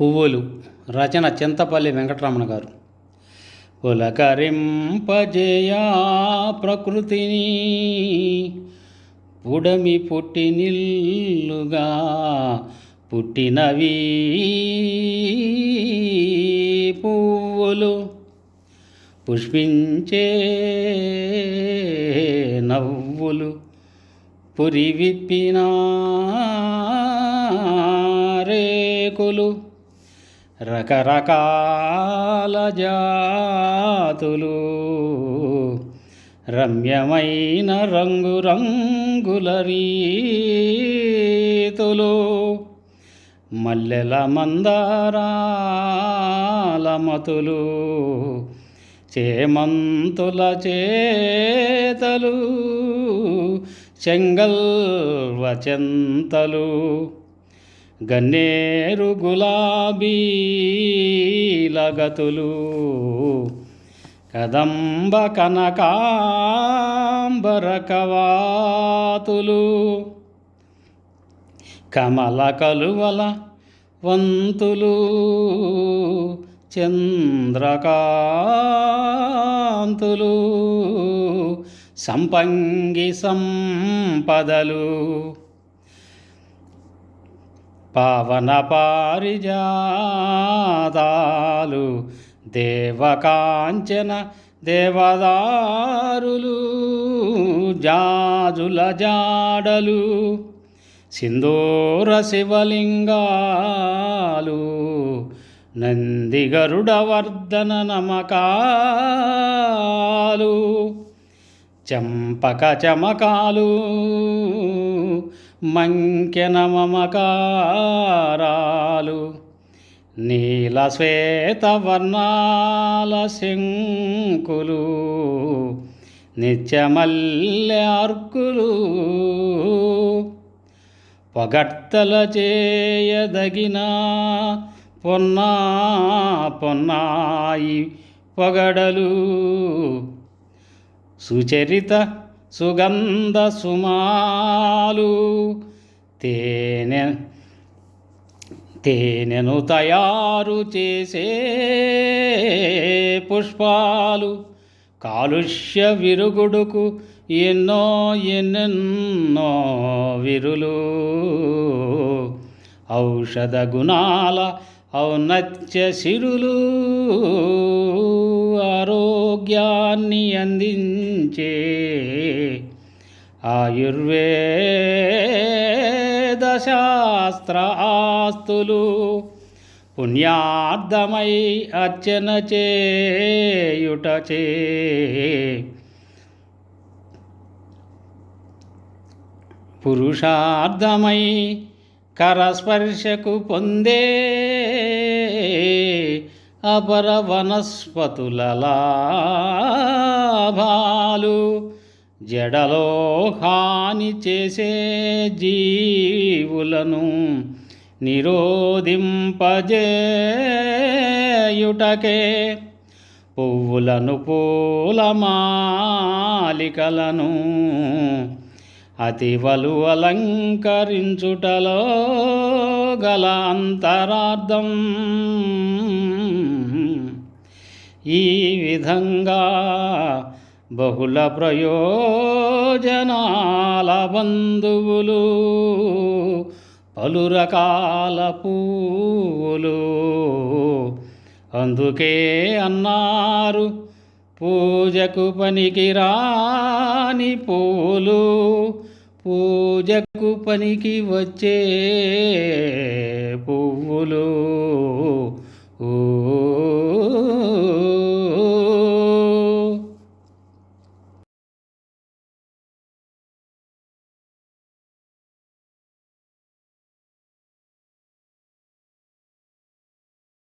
పువ్వులు రచన చింతపల్లి వెంకటరమణ గారు. పులకరింపజేయా ప్రకృతిని పుడమి పుట్టినిల్లుగా పుట్టినవి పువ్వులు పుష్పించే నవ్వులు పురి విప్పిన రేకులు రకరకాల జాతులు రమ్యమైన రంగురంగుల రీతులు మల్లెల మందారాల మతులు చేమంతుల చేతలు చెంగల్వ చెంతలు. గన్నేరు గులాబీలగతులు కదంబ కనకాంబరకవాతులు కమల కలువల వంతులు చంద్రకాంతులు సంపంగి సంపదలు. పవన పారిజాదాలు దేవకాంచన దేవదారులు జాజుల జాడలు సింధూర శివలింగాలు నందిగరుడవర్ధన నమకాలు చంపక చమకాలు మంకెన మమకారాలు నీల శ్వేతవర్ణాల శంకులు నిత్యమల్లె అర్కులు. పొగడ్తల చేయదగిన పొన్నా పొన్నాయి పొగడలు సుచరిత సుగంధ సుమాలు తేనె తేనెను తయారు చేసే పుష్పాలు కాలుష్య విరుగుడుకు ఎన్నో ఎన్నెన్నో విరులు. ఔషధ గుణాల ఔన్నత్య సిరులు. ఆరోగ్యాన్ని అందించే ఆయుర్వేద శాస్త్ర ఆస్తులు పుణ్యార్థమై అర్చన చేయుటచే పురుషార్థమై కరస్పర్శకు పొందే అపర వనస్పతుల లాభాలు జడలో హాని చేసే జీవులను నిరోధింపజేయుటకే పువ్వులను పూల మాలికలను అతివలు అలంకరించుటలో గల అంతరార్థం ఈ విధంగా బహుళ ప్రయోజనాల బంధువులు పలు రకాల పూలు. అందుకే అన్నారు పూజకు పనికిరాని పూలు పూజకు పనికి వచ్చే పువ్వులు.